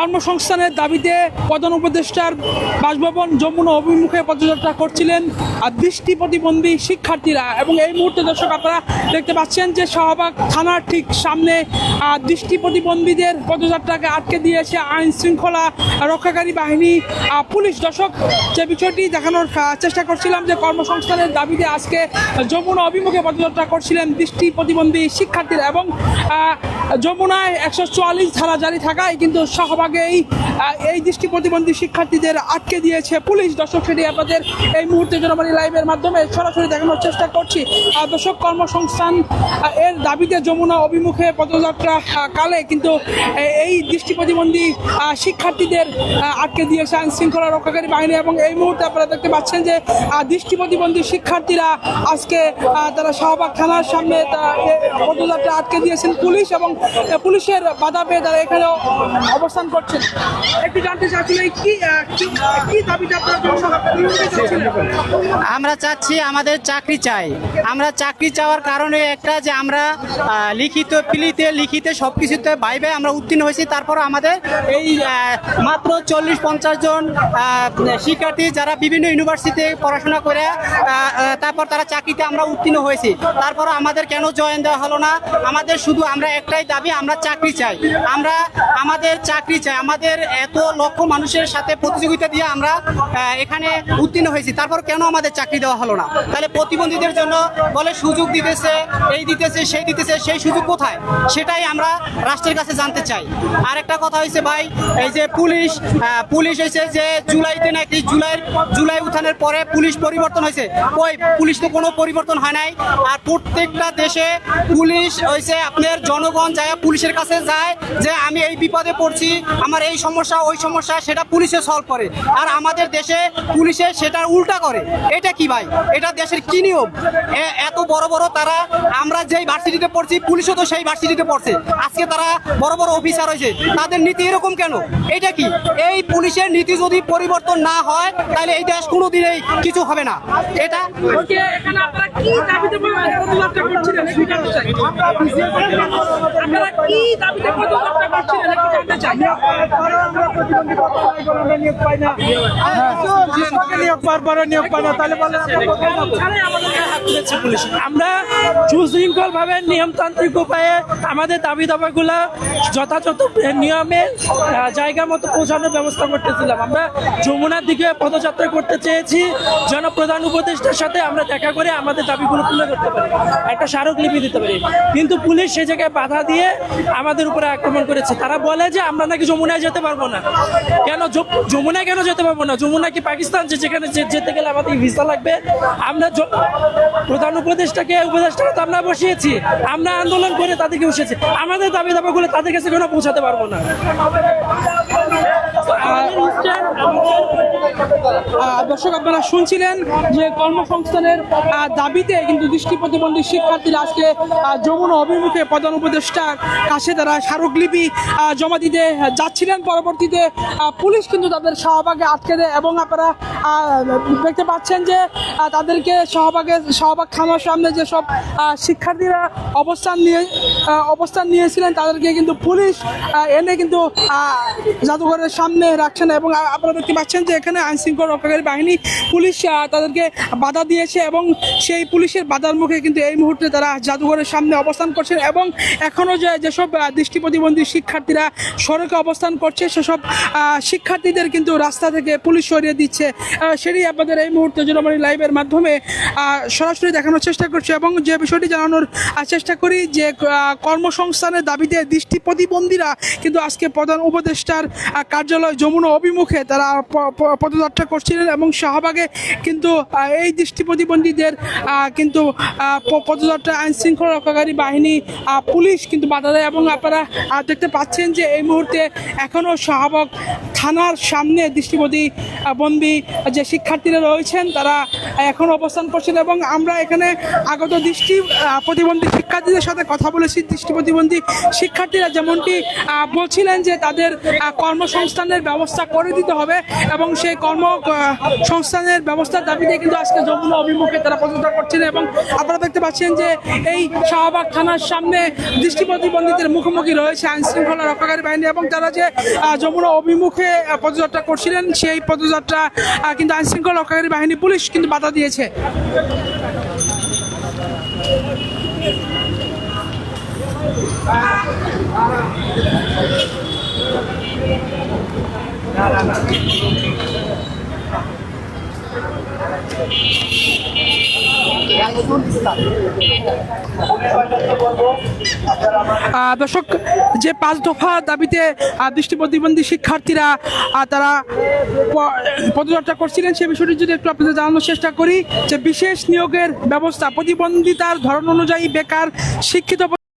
কর্মসংস্থানের দাবিতে প্রধান উপদেষ্টার বাসভবন যমুনা অভিমুখে পদযাত্রা করছিলেন আর দৃষ্টি প্রতিবন্ধী শিক্ষার্থীরা। এবং এই মুহূর্তে দর্শক আপনারা দেখতে পাচ্ছেন যে শাহবাগ থানার ঠিক সামনে দৃষ্টি প্রতিবন্ধীদের পদযাত্রাকে আটকে দিয়েছে আইন শৃঙ্খলা রক্ষাকারী বাহিনী। পুলিশ দর্শক, যে বিষয়টি দেখানোর চেষ্টা করছিলাম যে কর্মসংস্থানের দাবিতে আজকে যমুনা অভিমুখে পদযাত্রা করছিলেন দৃষ্টি প্রতিবন্ধী শিক্ষার্থীরা। এবং যমুনায় একশো চুয়াল্লিশ ধারা জারি থাকায় কিন্তু শাহবাগে আহ, এই দৃষ্টি প্রতিবন্ধী শিক্ষার্থীদের আটকে দিয়েছে পুলিশ। দর্শক সেটি আপনাদের এই মুহূর্তে জনবাণী লাইভের মাধ্যমে সরাসরি দেখানোর চেষ্টা করছি। দর্শক কর্মসংস্থান এর দাবিতে যমুনা অভিমুখে পদযাত্রা কালে কিন্তু এই দৃষ্টি প্রতিবন্ধী শিক্ষার্থীদের আটকে দিয়েছে আইন শৃঙ্খলা রক্ষাকারী বাহিনী। এবং এই মুহূর্তে আপনারা দেখতে পাচ্ছেন যে দৃষ্টি প্রতিবন্ধী শিক্ষার্থীরা আজকে তারা শাহবাগ থানার সামনে পদযাত্রা আটকে দিয়েছেন পুলিশ। এবং পুলিশের বাধা পেয়ে তারা এখানে অবস্থান করছেন? একটু জানতে আমরা চাচ্ছি আমাদের চাকরি চাই। আমরা চাকরি চাওয়ার কারণে একটা যে আমরা লিখিত পিলিতে, লিখিতে সব কিছুতে বাইবে আমরা উত্তীর্ণ হয়েছি। তারপর আমাদের এই মাত্র চল্লিশ পঞ্চাশ জন শিক্ষার্থী যারা বিভিন্ন ইউনিভার্সিটিতে পড়াশোনা করে তারপর তারা চাকরিতে আমরা উত্তীর্ণ হয়েছি। তারপর আমাদের কেন জয়েন দেওয়া হলো না? আমাদের শুধু আমরা একটাই দাবি, আমরা চাকরি চাই। আমরা, আমাদের চাকরি চাই। আমাদের এত লক্ষ মানুষের সাথে প্রতিযোগিতা দিয়ে আমরা এখানে উত্তীর্ণ হয়েছি। তারপর কেন আমাদের চাকরি দেওয়া হলো না? তাহলে প্রতিবন্ধীদের জন্য বলে সুযোগ দিতেছে, এই দিতেছে, সেই দিতেছে, সেই সুযোগ কোথায়? সেটাই আমরা রাষ্ট্রের কাছে জানতে চাই। আর একটা কথা হয়েছে ভাই, এই যে পুলিশ পুলিশ হয়েছে যে জুলাইতে নাকি জুলাই জুলাই উত্থানের পরে পুলিশ পরিবর্তন হয়েছে। ওই পুলিশ তো কোনো পরিবর্তন হয় নাই। আর প্রত্যেকটা দেশে পুলিশ হয়েছে আপনার জনগণ যায়, পুলিশের কাছে যায় যে আমি এই বিপদে পড়ছি আমার এই সমস্যা, ওই সমস্যা, সেটা পুলিশে সলভ করে। আর আমাদের দেশে পুলিশে সেটার উল্টা করে। এটা কি ভাই? এটা দেশের কি নিয়ম? এত বড় বড় তারা, আমরা যেই ভার্সিটিতে পড়ছি, পুলিশও তো সেই ভার্সিটিতে পড়ছে। আজকে তারা বড় বড় অফিসার হয়েছে। তাদের নীতি এরকম কেন? এটা কি? এই পুলিশের নীতি যদি পরিবর্তন না হয়, তাহলে এই দেশ কোনোদিনই কিছু হবে না। এটা? কি দাবিতে ¡Vamos! ¡Vamos! আমরা সুশৃঙ্খল ভাবে নিয়মতান্ত্রিক উপায়ে আমাদের দাবি দাবাগুলা যথাযথ নিয়মে জায়গা মতো পৌঁছানোর ব্যবস্থা করতেছিলাম আমরা যমুনার দিকে পদযাত্রা করতে চেয়েছি। জনপ্রধান উপদেষ্টার সাথে আমরা দেখা করে আমাদের দাবিগুলো তুলে করতে পারি একটা স্মারকলিপি দিতে পারি। কিন্তু পুলিশ সে জায়গায় বাধা দিয়ে আমাদের উপরে আক্রমণ করেছে। তারা বলে যে আমরা নাকি যমুনায় যেতে পারব না। কেন যমুনা কেন যেতে পারব না? যমুনা কি পাকিস্তান যে যেখানে যেতে গেলে আমাদের ভিসা লাগবে? আমরা প্রধান উপদেষ্টাকে উপদেষ্টা তো আমরা বসিয়েছি। আমরা আন্দোলন করে তাদেরকে বসিয়েছি। আমাদের দাবি দাবাগুলো তাদের কাছে কেন পৌঁছাতে পারব না? দর্শক, আপনারা শুনছিলেন যে কর্মসংস্থানের দাবিতে কিন্তু দৃষ্টি প্রতিবন্ধী শিক্ষার্থীরা আজকে যমুনা অভিমুখে প্রধান উপদেষ্টার কাছে তারা স্মারকলিপি জমা দিতে যাচ্ছিলেন। পরবর্তীতে পুলিশ কিন্তু তাদের শাহবাগে আটকে দেয় এবং আপনারা দেখতে পাচ্ছেন যে তাদেরকে শাহবাগে, শাহবাগ থানার সামনে যেসব শিক্ষার্থীরা অবস্থান নিয়ে অবস্থান নিয়েছিলেন, তাদেরকে কিন্তু পুলিশ এনে কিন্তু জাদুঘরের সামনে রাখছেন এবং আপনারা দেখতে পাচ্ছেন যে এখানে আইন শৃঙ্খলা রক্ষাকারী বাহিনী, পুলিশ তাদেরকে বাধা দিয়েছে এবং সেই পুলিশের বাধার মুখে কিন্তু এই মুহূর্তে তারা জাদুঘরের সামনে অবস্থান করছেন এবং এখনও যে যেসব দৃষ্টি প্রতিবন্ধী শিক্ষার্থীরা সড়কে অবস্থান করছে, সেসব শিক্ষার্থীদের কিন্তু রাস্তা থেকে পুলিশ সরিয়ে দিচ্ছে। সেটি আপনাদের এই মুহূর্তে জনমণি লাইভের মাধ্যমে সরাসরি দেখানোর চেষ্টা করছি এবং যে বিষয়টি জানানোর চেষ্টা করি যে কর্মসংস্থানের দাবিতে দৃষ্টি প্রতিবন্ধীরা কিন্তু আজকে প্রধান উপদেষ্টার কার্যালয় যমুনা অভিমুখে তারা পদযাত্রা করছিলেন এবং শাহবাগে কিন্তু এই দৃষ্টি প্রতিবন্ধীদের কিন্তু পদযাত্রা আইন শৃঙ্খলা রক্ষাকারী বাহিনী পুলিশ কিন্তু বাধা দেয় এবং আপনারা দেখতে পাচ্ছেন যে এই মুহূর্তে এখনও শাহবাগ থানার সামনে দৃষ্টিপতি বন্দী যে শিক্ষার্থীরা রয়েছেন, তারা এখন অবস্থান করছেন এবং আমরা এখানে আগত দৃষ্টি প্রতিবন্ধী শিক্ষার্থীদের সাথে কথা বলেছি। দৃষ্টি প্রতিবন্ধী শিক্ষার্থীরা যেমনটি বলছিলেন যে তাদের কর্মসংস্থানের ব্যবস্থা করে দিতে হবে এবং সেই কর্ম সংস্থানের ব্যবস্থার দাবিতে কিন্তু আজকে যমুনা অভিমুখে তারা প্রতিষ্ঠা করছেন এবং আপনারা দেখতে পাচ্ছেন যে এই শাহবাগ থানার সামনে দৃষ্টি প্রতিবন্ধীদের মুখোমুখি রয়েছে আইন শৃঙ্খলা রক্ষাকারী বাহিনী এবং তারা যে যমুনা অভিমুখে পদযাত্রা করছিলেন সেই পদযাত্রা কিন্তু আইন শৃঙ্খলা রক্ষাকারী বাহিনী পুলিশ কিন্তু বাধা দিয়েছে। দর্শক, যে পাঁচ দফা দাবিতে দৃষ্টি প্রতিবন্ধী শিক্ষার্থীরা তারা পদযাত্রা করছিলেন, সে বিষয়টি যদি একটু আপনাদের জানানোর চেষ্টা করি, যে বিশেষ নিয়োগের ব্যবস্থা, প্রতিবন্ধিতার ধরন অনুযায়ী বেকার, শিক্ষিত